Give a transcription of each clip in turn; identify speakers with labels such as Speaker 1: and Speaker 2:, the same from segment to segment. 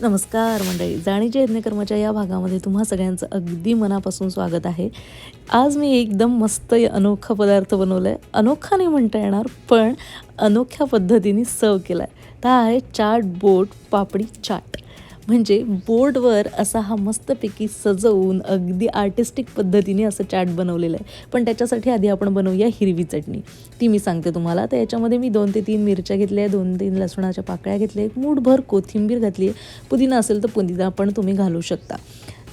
Speaker 1: नमस्कार मंडळी. जाणीच्या यज्ञकर्माच्या या भागामध्ये तुम्हा सगळ्यांचं अगदी मनापासून स्वागत आहे. आज मी एकदम मस्त अनोखा पदार्थ बनवला आहे अनोखा नाही म्हणता येणार पण अनोख्या पद्धतीने सर्व केला आहे हा आहे चाट बोट पापडी चाट. म्हणजे बोर्डवर असा हा मस्तपैकी सजवून अगदी आर्टिस्टिक पद्धतीने असं चाट बनवलेलं आहे. पण त्याच्यासाठी आधी आपण बनवूया हिरवी चटणी. ती मी सांगते तुम्हाला. तर याच्यामध्ये मी दोन ते तीन मिरच्या घेतल्या दोन तीन लसणाच्या पाकळ्या घेतल्या एक मूठभर कोथिंबीर घातली आहे. पुदिना असेल तर पुदिना पण तुम्ही घालू शकता.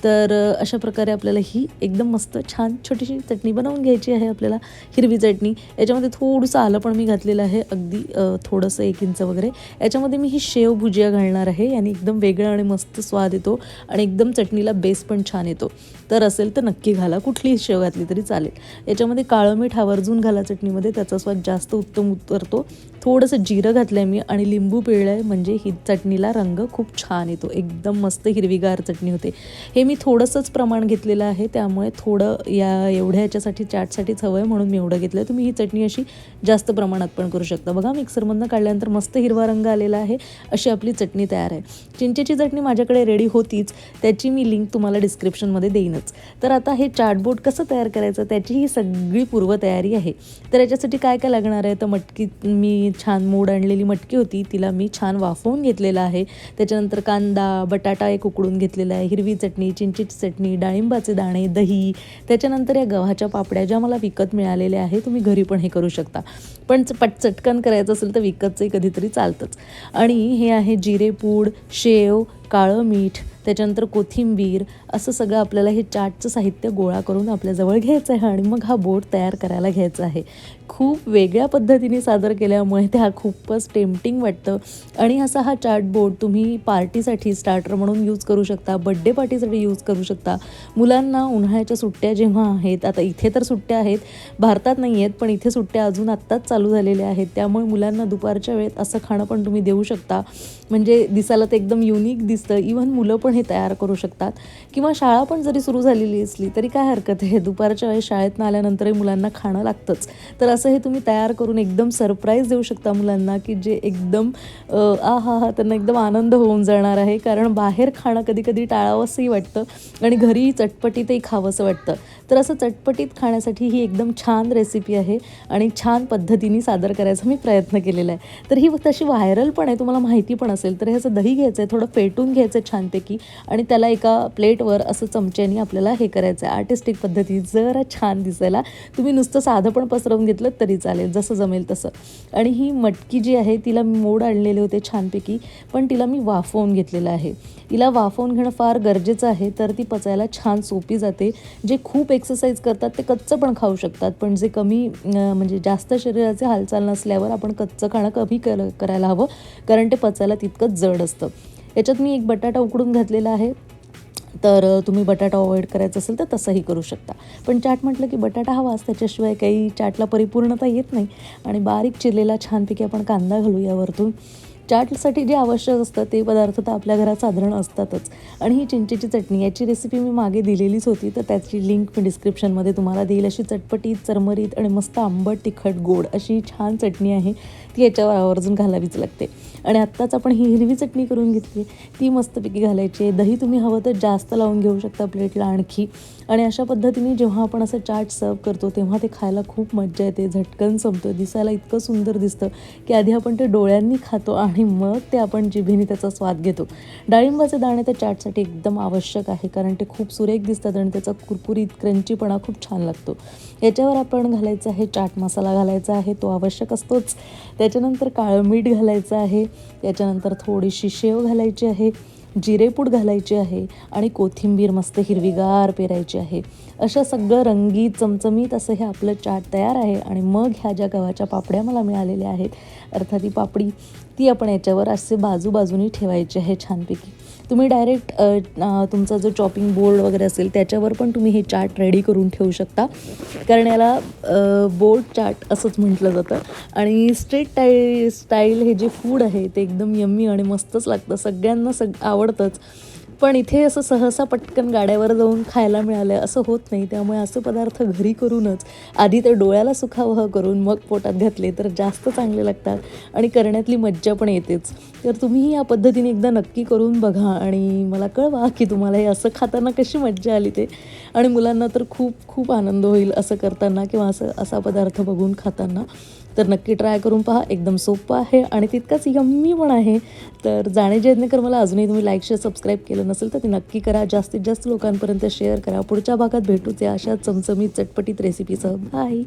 Speaker 1: तर अशा प्रकारे आपल्याला ही एकदम मस्त छान छोटीशी चटणी बनवून घ्यायची आहे आपल्याला हिरवी चटणी. याच्यामध्ये थोडंसं आलं पण मी घातलेलं आहे अगदी थोडंसं एक इंच वगैरे. याच्यामध्ये मी ही शेव भुजिया घालणार आहे आणि एकदम वेगळा आणि मस्त स्वाद येतो आणि एकदम चटणीला बेस पण छान येतो. तर असेल तर नक्की घाला कुठलीही शेव घातली तरी चालेल. याच्यामध्ये काळं मीठ आवर्जून घाला चटणीमध्ये त्याचा स्वाद जास्त उत्तम उतरतो. थोडंसं जिरं घातलं आहे मी आणि लिंबू पिळलं आहे म्हणजे ही चटणीला रंग खूप छान येतो. एकदम मस्त हिरवीगार चटणी होते. हे मी मी थोडंसंच प्रमाण घेतलेलं आहे त्यामुळे थोडं या एवढ्या याच्यासाठी चाटसाठीच हवं आहे म्हणून मी एवढं घेतलं आहे तुम्ही ही चटणी अशी जास्त प्रमाणात पण करू शकता. बघा मिक्सरमधनं काढल्यानंतर मस्त हिरवा रंग आलेला आहे अशी आपली चटणी तयार आहे. चिंचेची चटणी माझ्याकडे रेडी होतीच त्याची मी लिंक तुम्हाला डिस्क्रिप्शनमध्ये देईनच. तर आता हे चाटबोर्ड कसं तयार करायचं त्याची ही सगळी पूर्वतयारी आहे. तर याच्यासाठी काय काय लागणार आहे? तर मटकी मी छान मोड आणलेली मटकी होती तिला मी छान वाफवून घेतलेलं आहे. त्याच्यानंतर कांदा बटाटा एक उकडून घेतलेला आहे हिरवी चटणी चिंचेची चटणी डाळिंबाचे दाणे दही त्याच्यानंतर या गव्हाच्या पापड्या ज्या मला विकत मिळालेल्या आहे तुम्ही घरी पण हे करू शकता. पण च- पट चटकन करायचं असेल तर विकतचंही कधीतरी चालतंच. आणि हे आहे जिरेपूड शेव काळं मीठ त्याच्यानंतर कोथिंबीर असं सगळं आपल्याला हे चाटचं साहित्य गोळा करून आपल्याजवळ घ्यायचं आहे आणि मग हा बोट तयार करायला घ्यायचा आहे. खूप वेगळ्या पद्धतीने सादर केल्यामुळे त्या खूपच टेम्पटिंग वाटतं. आणि असा हा चाट बोट तुम्ही पार्टीसाठी स्टार्टर म्हणून यूज करू शकता बड्डे पार्टीसाठी यूज करू शकता. मुलांना उन्हाळ्याच्या सुट्ट्या जेव्हा आहेत आता इथे तर सुट्ट्या आहेत भारतात नाही आहेत पण इथे सुट्ट्या अजून आत्ताच चालू झालेल्या आहेत. त्यामुळे मुलांना दुपारच्या वेळेत असं खाणं पण तुम्ही देऊ शकता. म्हणजे दिसायला ते एकदम युनिक दिसतं. इव्हन मुलं पण हे तयार करू शकतात. किंवा शाळा पण जरी सुरू झालेली असली तरी काय हरकत आहे? दुपारच्या वेळेस शाळेत आल्यानंतरही मुलांना खाणं लागतंच. तर असं हे तुम्ही तयार करून एकदम सरप्राईज देऊ शकता मुलांना की जे एकदम आ हा हा त्यांना एकदम आनंद होऊन जाणार आहे. कारण बाहेर खाणं कधी कधी टाळावंसंही वाटतं आणि घरी चटपटीतही खावंसं वाटतं. तर असं चटपटीत खाण्यासाठी ही एकदम छान रेसिपी आहे आणि छान पद्धतीने सादर करायचा मी प्रयत्न केलेला आहे. तर ही तशी व्हायरल पण आहे तुम्हाला माहिती पण असेल. तर ह्याचं दही घ्यायचं आहे थोडं फेटून घ्यायचं आहे छानपैकी. आणि त्याला एका प्लेटवर असं चमच्याने आपल्याला हे करायचं आहे आर्टिस्टिक पद्धती जरा छान दिसायला. तुम्ही नुसतं साधं पण पसरवून घेतलं तरी चालेल जसं जमेल तसं. आणि ही मटकी जी आहे तिला मी मोड आणलेले होते छानपैकी पण तिला मी वाफवून घेतलेलं आहे. तिला वाफवून घेणं फार गरजेचं आहे तर ती पचायला छान सोपी जाते. जे खूप एक्सरसाइज करतात ते कच्चं पण खाऊ शकतात पण जे कमी म्हणजे जास्त शरीराचे हालचाल नसल्यावर आपण कच्चं खाणं कमी कर करायला हवं कारण ते पचायला तितकंच जड असतं. याच्यात मी एक बटाटा उकडून घातलेला आहे. तर तुम्ही बटाटा अवॉइड करायचा असेल तर तसंही करू शकता. पण चाट म्हटलं की बटाटा हवाच त्याच्याशिवाय काही चाटला परिपूर्णता येत नाही. आणि बारीक चिरलेला छानपैकी आपण कांदा घालू यावरतून. चाटसाठी जे आवश्यक असतं ते पदार्थ तर आपल्या घरात साधारण असतातच. आणि ही चिंचेची चटणी याची रेसिपी मी मागे दिलेलीच होती. तर त्याची लिंक मी डिस्क्रिप्शनमध्ये तुम्हाला देईल. अशी चटपटीत चरमरीत आणि मस्त आंबट तिखट गोड अशी छान चटणी आहे. ती याच्यावर आवर्जून घालावीच लागते. आणि आत्ताच आपण ही हिरवी चटणी करून घेतली. ती मस्तपैकी घालायची. आहे दही तुम्ही हवं तर जास्त लावून घेऊ शकता प्लेटला आणखी. आणि अशा पद्धतीने जेव्हा आपण असं चाट सर्व करतो तेव्हा ते खायला खूप मज्जा येते झटकन संपतं दिसायला इतकं सुंदर दिसतं की आधी आपण ते डोळ्यांनी खातो आणि मग ते आपण जिभेने त्याचा स्वाद घेतो. डाळिंबाचे दाणे त्या चाटसाठी एकदम आवश्यक आहे कारण ते खूप सुरेख दिसतात आणि त्याचा कुरकुरीत क्रंचीपणा खूप छान लागतो. याच्यावर आपण घालायचं आहे चाट मसाला घालायचा आहे तो आवश्यक असतोच. त्याच्यानंतर काळं मीठ घालायचं आहे त्याच्यानंतर थोडीशी शेव घालायची आहे. जिरेपूड घालायची आहे आणि कोथिंबीर मस्त हिरवीगार पेरायची आहे. अशा सगळं रंगीत चमचमीत असं हे आपलं चाट तयार आहे आणि मग ह्या ज्या गव्हाच्या पापड्या मला मिळालेल्या आहेत अर्थात ही पापडी ती आपण याच्यावर असे बाजूबाजूनी ठेवायची आहे छानपैकी. तुम्ही डायरेक्ट तुमचा जो चॉपिंग बोर्ड वगैरे असेल त्याच्यावर पण तुम्ही हे चाट रेडी करून ठेवू शकता. कारण याला बोर्ड चाट असंच म्हटलं जातं. आणि स्ट्रीट टाई स्टाईल हे जे फूड आहे ते एकदम यम्मी आणि मस्तच लागतं. सगळ्यांना सग आवडतंच. पण इथे असं सहसा पटकन गाड्यावर जाऊन खायला मिळालं असं होत नाही. त्यामुळे असे पदार्थ घरी करूनच आधी तर डोळ्याला सुखावह करून मग पोटात घातले तर जास्त चांगले लागतात आणि करण्यातली मज्जा पण येतेच. तर तुम्हीही या पद्धतीने एकदा नक्की करून बघा आणि मला कळवा की तुम्हाला हे असं खाताना कशी मज्जा आली ते. आणि मुलांना तर खूप खूप आनंद होईल असं करताना किंवा असं असा पदार्थ बघून खाताना. तर नक्की ट्राय करून पहा एकदम सोपं आहे आणि तितकंच यम्मी पण आहे. तर जाणे जेणेकर मला अजूनही तुम्ही लाईक शेअर सबस्क्राईब केलं नसेल तर ते नक्की करा. जास्तीत जास्त लोकांपर्यंत शेअर करा. पुढच्या भागात भेटूच या अशा चमचमीत चटपटीत रेसिपीसह बाय